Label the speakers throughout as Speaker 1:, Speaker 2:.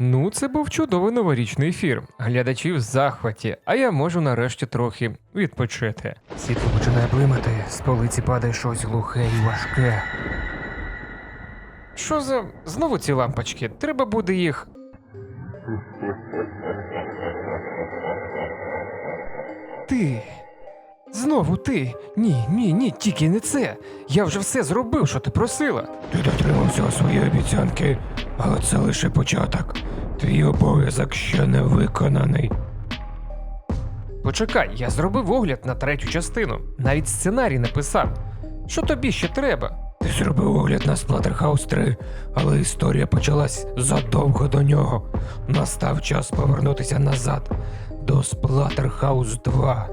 Speaker 1: Ну, це був чудовий новорічний ефір. Глядачі в захваті, а я можу нарешті трохи відпочити. Світло починає блимати, з полиці падає щось глухе і важке. Що за знову ці лампочки? Треба буде їх. Ти. Знову ти. Ні, ні, ні, тільки не це. Я вже все зробив, що ти просила.
Speaker 2: Ти дотримався своєї обіцянки, але це лише початок. Твій обов'язок ще не виконаний.
Speaker 1: Почекай, я зробив огляд на третю частину. Навіть сценарій написав. Що тобі ще треба?
Speaker 2: Ти зробив огляд на Splatterhouse 3, але історія почалась задовго до нього. Настав час повернутися назад до Splatterhouse 2.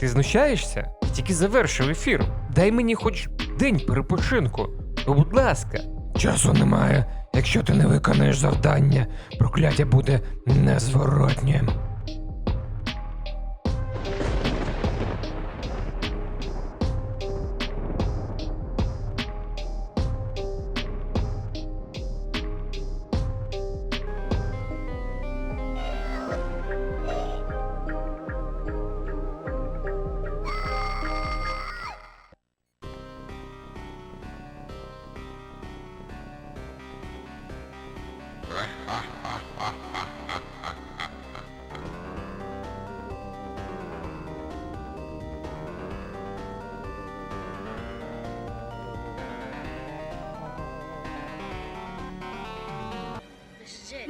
Speaker 1: Ти знущаєшся? Я Тільки завершив ефір. Дай мені хоч день перепочинку. Будь ласка.
Speaker 2: Часу немає. Якщо ти не виконаєш завдання, прокляття буде незворотнім.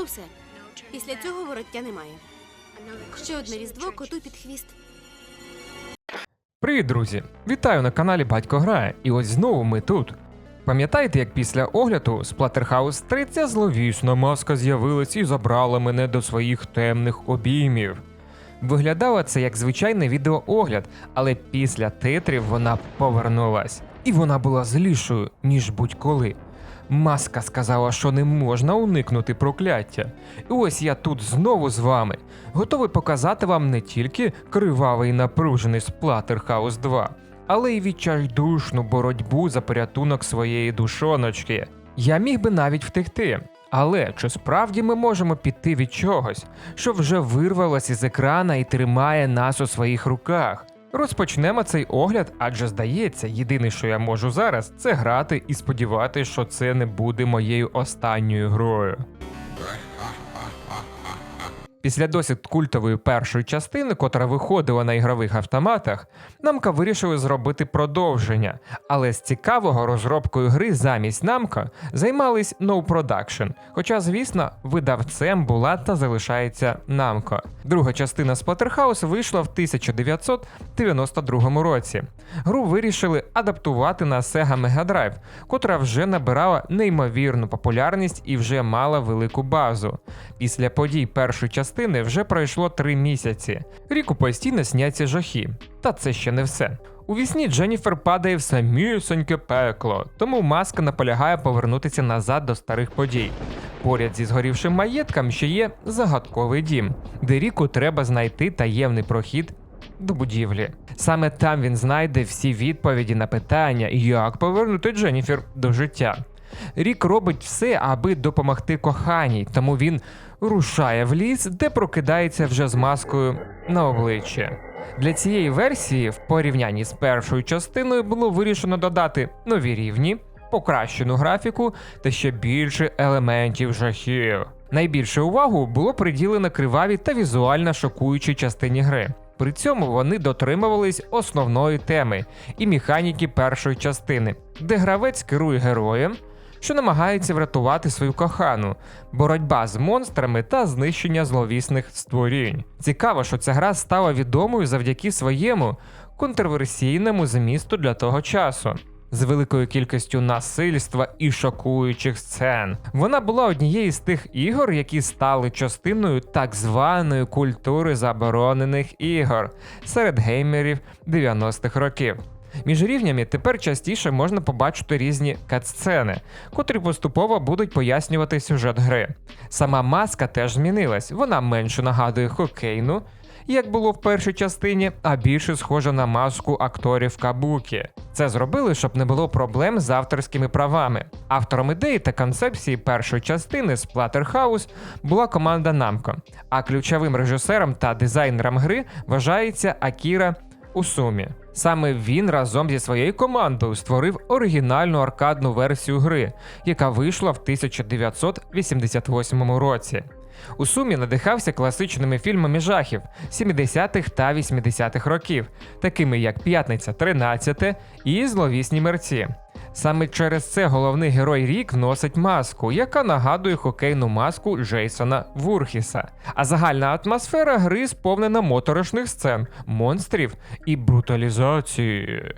Speaker 3: Ну все, після цього вороття немає. Ще одне різдво коту під хвіст.
Speaker 1: Привіт, друзі! Вітаю на каналі Батько Грає, і ось знову ми тут. Пам'ятаєте, як після огляду Splatterhouse 3 ця зловісна маска з'явилась і забрала мене до своїх темних обіймів? Виглядало це як звичайний відеоогляд, але після титрів вона повернулась. І вона була злішою, ніж будь-коли. Маска сказала, що не можна уникнути прокляття. І ось я тут знову з вами, готовий показати вам не тільки кривавий напружений Splatterhouse 2, але й відчайдушну боротьбу за порятунок своєї душоночки. Я міг би навіть втекти. Але чи справді ми можемо піти від чогось, що вже вирвалось із екрана і тримає нас у своїх руках? Розпочнемо цей огляд, адже здається, єдине, що я можу зараз, це грати і сподіватися, що це не буде моєю останньою грою. Після досить культової першої частини, котра виходила на ігрових автоматах, намка вирішили зробити продовження. Але з цікавого розробкою гри замість намка займались No Production. Хоча, звісно, видавцем була та залишається намко. Друга частина Splatterhouse вийшла в 1992 році. Гру вирішили адаптувати на Sega Mega Drive, котра вже набирала неймовірну популярність і вже мала велику базу. Після подій першої частини вже пройшло три місяці. Ріку постійно сняться жахи. Та це ще не все. У вісні Дженніфер падає в самісоньке пекло, тому маска наполягає повернутися назад до старих подій. Поряд зі згорівшим маєтком ще є загадковий дім, де Ріку треба знайти таємний прохід до будівлі. Саме там він знайде всі відповіді на питання, як повернути Дженніфер до життя. Рік робить все, аби допомогти коханій, тому він рушає в ліс, де прокидається вже з маскою на обличчі. Для цієї версії, в порівнянні з першою частиною, було вирішено додати нові рівні, покращену графіку та ще більше елементів жахів. Найбільше увагу було приділено кривавій та візуально шокуючій частині гри. При цьому вони дотримувались основної теми і механіки першої частини, де гравець керує героєм, що намагається врятувати свою кохану, боротьба з монстрами та знищення зловісних створінь. Цікаво, що ця гра стала відомою завдяки своєму контроверсійному змісту для того часу. З великою кількістю насильства і шокуючих сцен. Вона була однією з тих ігор, які стали частиною так званої культури заборонених ігор серед геймерів 90-х років. Між рівнями тепер частіше можна побачити різні катсцени, котрі поступово будуть пояснювати сюжет гри. Сама маска теж змінилась, вона менше нагадує хокейну, як було в першій частині, а більше схожа на маску акторів Кабукі. Це зробили, щоб не було проблем з авторськими правами. Автором ідеї та концепції першої частини Splatterhouse була команда Namco, а ключовим режисером та дизайнером гри вважається Акіра Усумі. Саме він разом зі своєю командою створив оригінальну аркадну версію гри, яка вийшла в 1988 році. Усумі надихався класичними фільмами жахів 70-х та 80-х років, такими як П'ятниця 13 і Зловісні мерці. Саме через це головний герой Рік носить маску, яка нагадує хокейну маску Джейсона Вурхіса. А загальна атмосфера гри сповнена моторошних сцен, монстрів і бруталізації.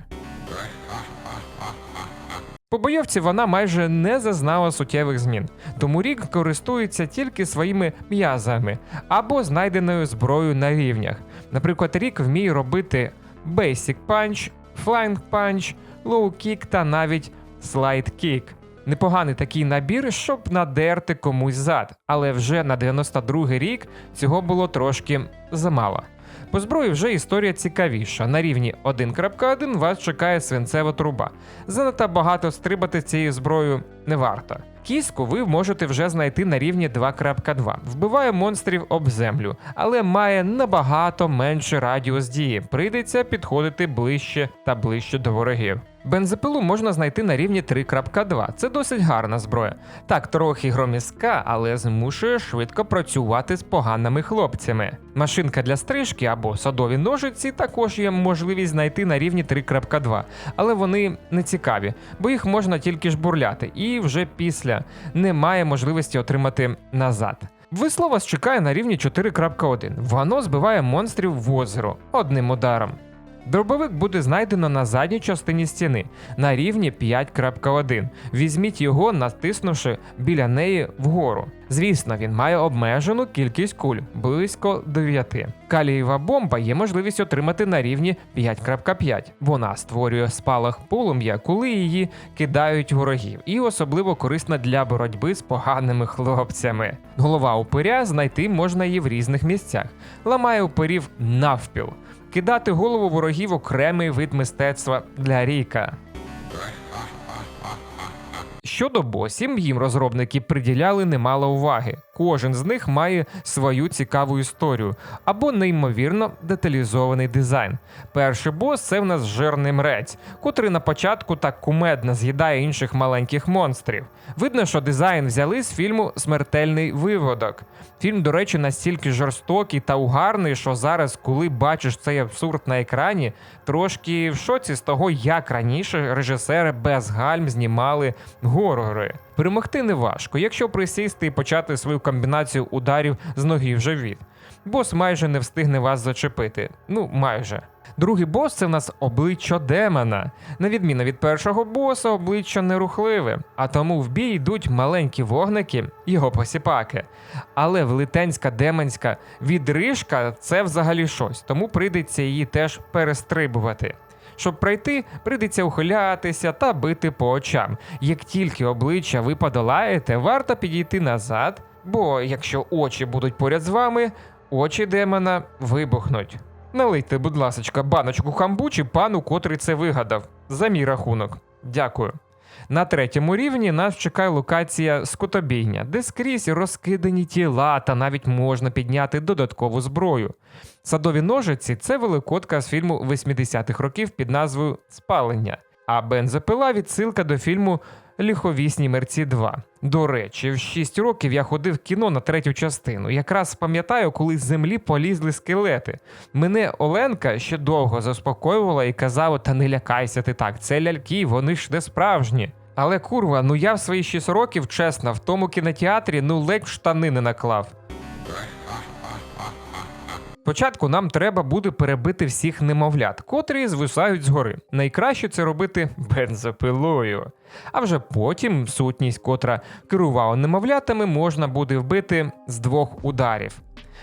Speaker 1: По бойовці вона майже не зазнала суттєвих змін, тому рік користується тільки своїми м'язами або знайденою зброєю на рівнях. Наприклад, рік вміє робити Basic Punch, Flying Punch, Low Kick та навіть Slide Kick. Непоганий такий набір, щоб надерти комусь зад, але вже на 92-й рік цього було трошки замало. По зброї вже історія цікавіша. На рівні 1.1 вас чекає свинцева труба. Занадто багато стрибати цією зброєю не варто. Кіску ви можете вже знайти на рівні 2.2. Вбиває монстрів об землю, але має набагато менший радіус дії. Прийдеться підходити ближче та ближче до ворогів. Бензопилу можна знайти на рівні 3.2. Це досить гарна зброя. Так, трохи громіска, але змушує швидко працювати з поганими хлопцями. Машинка для стрижки або садові ножиці також є можливість знайти на рівні 3.2, але вони не цікаві, бо їх можна тільки жбурляти, і вже після немає можливості отримати назад. Весло чекає на рівні 4.1. Воно збиває монстрів в озеро одним ударом. Дробовик буде знайдено на задній частині стіни на рівні 5.1. Візьміть його, натиснувши біля неї вгору. Звісно, він має обмежену кількість куль близько 9. Калієва бомба є можливість отримати на рівні 5.5. Вона створює спалах полум'я, коли її кидають ворогів, і особливо корисна для боротьби з поганими хлопцями. Голова упиря знайти можна її в різних місцях. Ламає упирів навпіл. Кидати голову ворогів окремий вид мистецтва для Ріка. Щодо босів, їм розробники приділяли немало уваги. Кожен з них має свою цікаву історію або неймовірно деталізований дизайн. Перший бос це в нас жирний мрець, котрий на початку так кумедно з'їдає інших маленьких монстрів. Видно, що дизайн взяли з фільму Смертельний виводок. Фільм, до речі, настільки жорстокий та угарний, що зараз, коли бачиш цей абсурд на екрані, трошки в шоці з того, як раніше режисери без гальм знімали горори. Перемогти не важко, якщо присісти і почати свою комбінацію ударів з ноги в живіт. Бос майже не встигне вас зачепити. Ну, майже. Другий бос це в нас обличчя демона. На відміну від першого боса, обличчя нерухливе, а тому в бій йдуть маленькі вогники, його посіпаки. Але велетенська демонська відрижка це взагалі щось, тому прийдеться її теж перестрибувати. Щоб пройти, прийдеться ухилятися та бити по очам. Як тільки обличчя ви подолаєте, варто підійти назад, бо якщо очі будуть поряд з вами, очі демона вибухнуть. Налийте, будь ласка, баночку хамбучі пану, котрий це вигадав. За мій рахунок. Дякую. На третьому рівні нас чекає локація скотобійня, де скрізь розкидані тіла та навіть можна підняти додаткову зброю. Садові ножиці це великодка з фільму 80-х років під назвою Спалення. А бензопила відсилка до фільму Ліховісні мерці 2. До речі, в 6 років я ходив в кіно на третю частину. Якраз пам'ятаю, коли з землі полізли скелети. Мене Оленка ще довго заспокоювала і казала: та не лякайся ти так, це ляльки, вони ж не справжні. Але курва, ну я в свої 6 років, чесно, в тому кінотеатрі ну ледь штани не наклав. Спочатку нам треба буде перебити всіх немовлят, котрі звисають згори. Найкраще це робити бензопилою. А вже потім сутність, котра керувала немовлятами, можна буде вбити з двох ударів.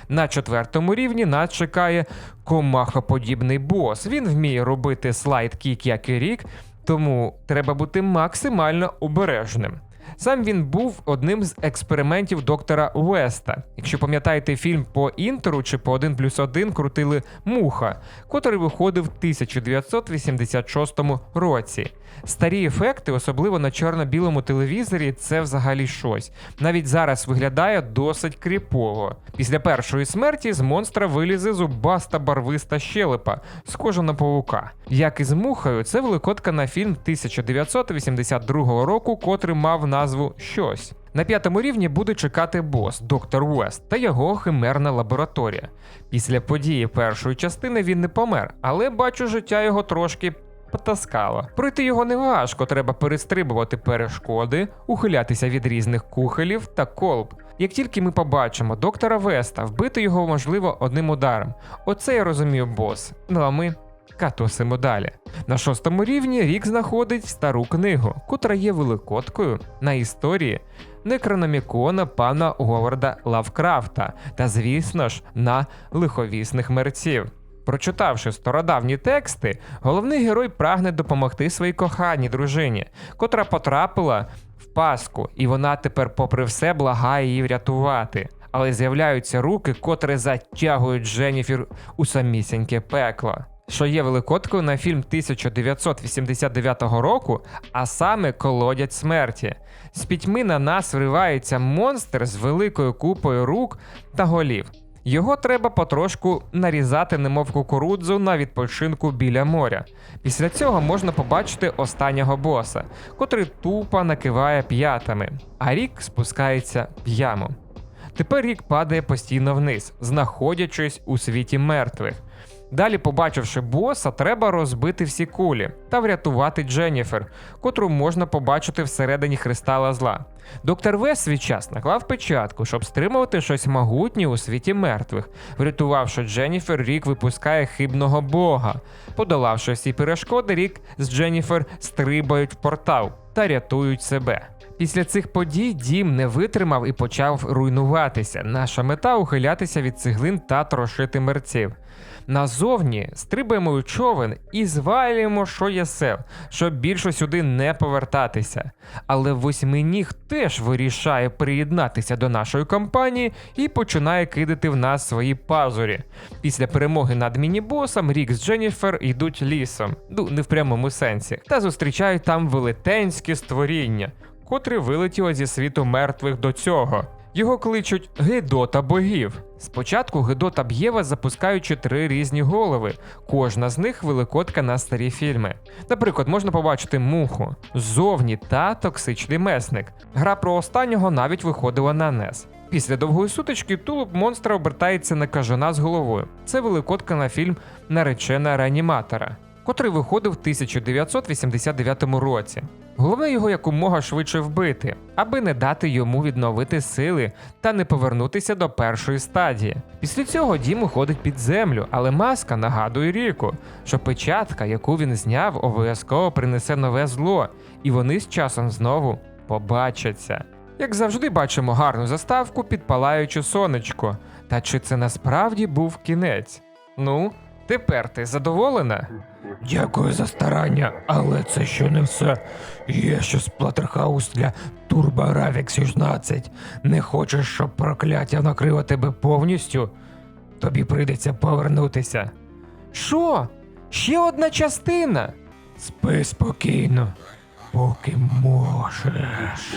Speaker 1: На четвертому рівні нас чекає комахоподібний бос. Він вміє робити слайд кік, як і рік, тому треба бути максимально обережним. Сам він був одним з експериментів доктора Уеста. Якщо пам'ятаєте фільм по інтеру чи по 1 плюс 1 крутили Муха, котрий виходив в 1986 році. Старі ефекти, особливо на чорно-білому телевізорі, це взагалі щось. Навіть зараз виглядає досить кріпово. Після першої смерті з монстра вилізе зубаста барвиста щелепа, схожа на павука. Як і з мухою, це великодка на фільм 1982 року, котрий мав назву Щось. На п'ятому рівні буде чекати бос доктор Уест та його химерна лабораторія. Після події першої частини він не помер, але бачу, життя його трошки потаскало. Пройти його не важко, треба перестрибувати перешкоди, ухилятися від різних кухолів та колб. Як тільки ми побачимо доктора Веста, вбити його можливо одним ударом. Оце я розумію бос. Ну а ми катосимо далі. На шостому рівні Рік знаходить стару книгу, котра є великодкою на історії Некрономікона пана Говарда Лавкрафта та, звісно ж, на лиховісних мерців. Прочитавши стародавні тексти, головний герой прагне допомогти своїй коханій дружині, котра потрапила в паску, і вона тепер, попри все, благає її врятувати. Але з'являються руки, котрі затягують Дженніфер у самісіньке пекло. Що є великодкою на фільм 1989 року, а саме колодязь смерті. З пітьми на нас вривається монстр з великою купою рук та голів. Його треба потрошку нарізати, немов кукурудзу на відпочинку біля моря. Після цього можна побачити останнього боса, котрий тупо накиває п'ятами, а рік спускається в яму. Тепер рік падає постійно вниз, знаходячись у світі мертвих. Далі, побачивши боса, треба розбити всі кулі та врятувати Дженніфер, котру можна побачити всередині кристала зла. Доктор Вес свій час наклав печатку, щоб стримувати щось могутнє у світі мертвих. Врятувавши Дженніфер, Рік випускає хибного бога. Подолавши всі перешкоди, Рік з Дженніфер стрибають в портал та рятують себе. Після цих подій дім не витримав і почав руйнуватися. Наша мета ухилятися від цеглин та трошити мерців. Назовні стрибаємо у човен і звалюємо, що є сел, щоб більше сюди не повертатися. Але восьминіг теж вирішає приєднатися до нашої компанії і починає кидати в нас свої пазурі. Після перемоги над мінібосом Рік з Дженніфер йдуть лісом, ну не в прямому сенсі, та зустрічають там велетенське створіння, котре вилетіло зі світу мертвих до цього. Його кличуть Гедота богів. Спочатку Гедота б'є вас, запускаючи три різні голови. Кожна з них великодка на старі фільми. Наприклад, можна побачити муху, зовні та токсичний месник. Гра про останнього навіть виходила на NES. Після довгої сутички тулуб монстра обертається на кажана з головою. Це великодка на фільм Наречена реаніматора, котрий виходив в 1989 році. Головне його якомога швидше вбити, аби не дати йому відновити сили та не повернутися до першої стадії. Після цього Дім уходить під землю, але маска нагадує Ріку, що печатка, яку він зняв, обов'язково принесе нове зло, і вони з часом знову побачаться. Як завжди, бачимо гарну заставку, підпалаючи сонечко. Та чи це насправді був кінець? Ну, тепер ти задоволена?
Speaker 2: Дякую за старання, але це ще не все. Є ще сплатерхаус для Turbo Ravix 16. Не хочеш, щоб прокляття накрило тебе повністю? Тобі прийдеться повернутися.
Speaker 1: Що? Ще одна частина?
Speaker 2: Спи спокійно, поки можеш.